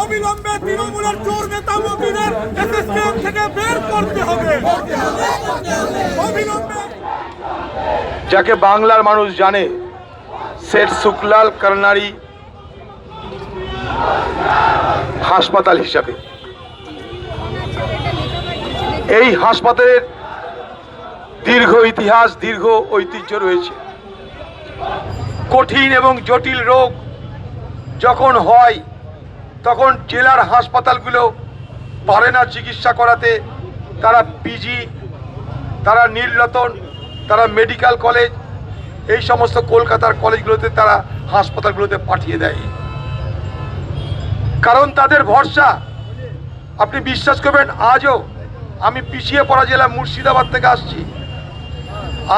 অবিলম্বে তৃণমূলের চোর নেতা থেকে বের করতে হবে। যাকে বাংলার মানুষ জানে, শেঠ শুক্লাল কারনারি হাসপাতাল হিসাবে। এই হাসপাতালের দীর্ঘ ইতিহাস, দীর্ঘ ঐতিহ্য রয়েছে। কঠিন এবং জটিল রোগ যখন হয়, তখন জেলার হাসপাতালগুলো পারে না চিকিৎসা করাতে। তারা পিজি তারা নীলরতন তারা মেডিকেল কলেজ এই সমস্ত কলকাতার কলেজগুলোতে তারা হাসপাতালগুলোতে পাঠিয়ে দেয়। কারণ তাদের ভরসা, আপনি বিশ্বাস করবেন, আজও আমি পিছিয়ে পড়া জেলা মুর্শিদাবাদ থেকে আসছি।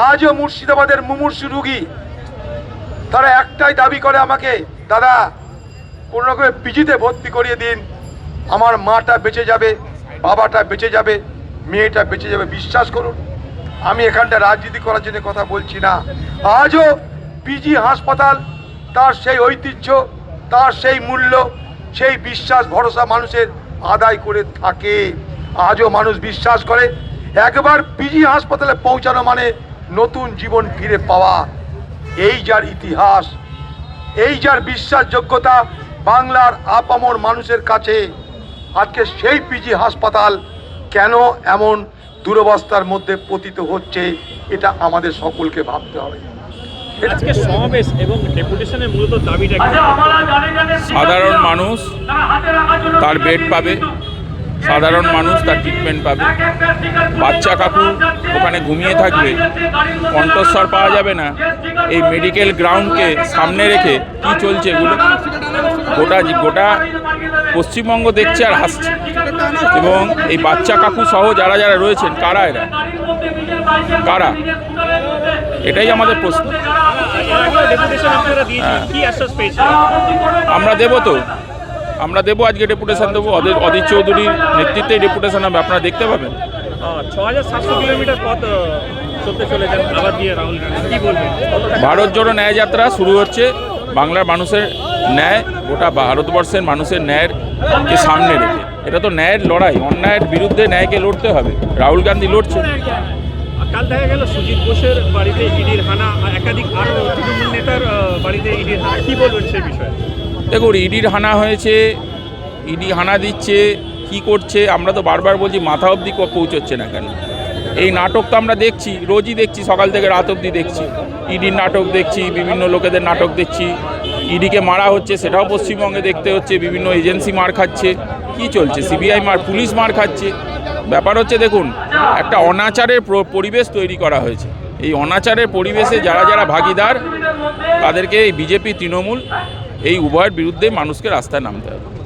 আজও মুর্শিদাবাদের মুমূর্ষু রুগী তারা একটাই দাবি করে আমাকে, দাদা, কোনো রকমের পিজিতে ভর্তি করিয়ে দিন। আমার মাটা বেঁচে যাবে, বাবাটা বেঁচে যাবে, মেয়েটা বেঁচে যাবে। বিশ্বাস করুন, আমি এখানটা রাজনীতি করার জন্য কথা বলছি না। আজও পিজি হাসপাতাল, তার সেই ঐতিহ্য, তার সেই মূল্য, সেই বিশ্বাস, ভরসা মানুষের আদায় করে থাকে। আজও মানুষ বিশ্বাস করে, একবার পিজি হাসপাতালে পৌঁছানো মানে নতুন জীবন ফিরে পাওয়া। এই যার ইতিহাস এই যার বিশ্বাসযোগ্যতা বাংলার আপামর মানুষের কাছে আজকে সেই পিজি হাসপাতাল কেন এমন দুরবস্থার মধ্যে পতিত হচ্ছে এটা আমাদের সকলকে ভাবতে হবে। আজকে সমাবেশ এবং ডেপুটেশনের মূলত দাবিটা সাধারণ মানুষ তার বেড পাবে। সাধারণ মানুষ তার ট্রিটমেন্ট পাবে। বাচ্চা কাকু ওখানে ঘুমিয়ে থাকবে কণ্ঠস্বর পাওয়া যাবে না। এই মেডিকেল গ্রাউন্ডকে সামনে রেখে কি চলছে এগুলো গোটা গোটা পশ্চিমবঙ্গ দেখছে আর হাসছে। এবং এই বাচ্চা কাকু সহ যারা যারা রয়েছেন কারা এরা? কারা? এটাই আমাদের প্রশ্ন। পেয়েছেন? আমরা দেবো তো। আমরা দেবো আজকে ডেপুটেশন দেবো। অধীর চৌধুরীর নেতৃত্বেই ডেপুটেশন হবে। আপনারা দেখতে পাবেন। ছ হাজার সাতশো কিলোমিটার পথ ভারত জোড়ো ন্যায় যাত্রা শুরু হচ্ছে। বাংলার মানুষের ন্যায় গোটা ভারতবর্ষের মানুষের ন্যায়ের কে সামনে রেখে। এটা তো ন্যায়ের লড়াই। অন্যায়ের বিরুদ্ধে ন্যায়কে লড়তে হবে। রাহুল গান্ধী লড়ছে। কাল দেখা গেল সুজিত বোসের বাড়িতে ইডির হানা একাধিক আরও তৃণমূল নেতার বাড়িতে ইডির হানা। কি বলবেন সে বিষয়ে? দেখুন ইডির হানা হয়েছে, ইডি হানা দিচ্ছে, কি করছে, আমরা তো বারবার বলছি মাথা অবধি পৌঁছচ্ছে না কেন? এই নাটক তো আমরা দেখছি, রোজই দেখছি, সকাল থেকে রাত অবধি দেখছি। ইডির নাটক দেখছি, বিভিন্ন লোকেদের নাটক দেখছি। ইডিকে মারা হচ্ছে, সেটাও পশ্চিমবঙ্গে দেখতে হচ্ছে, বিভিন্ন এজেন্সি মার খাচ্ছে। কি চলছে? সিবিআই মার, পুলিশ মার খাচ্ছে। ব্যাপার হচ্ছে, দেখুন, একটা অনাচারের প্র- পরিবেশ তৈরি করা হয়েছে। এই অনাচারের পরিবেশে যারা যারা ভাগিদার, তাদেরকে এই বিজেপি, তৃণমূল এই উভয়ের বিরুদ্ধে মানুষকে রাস্তায় নামতে হবে।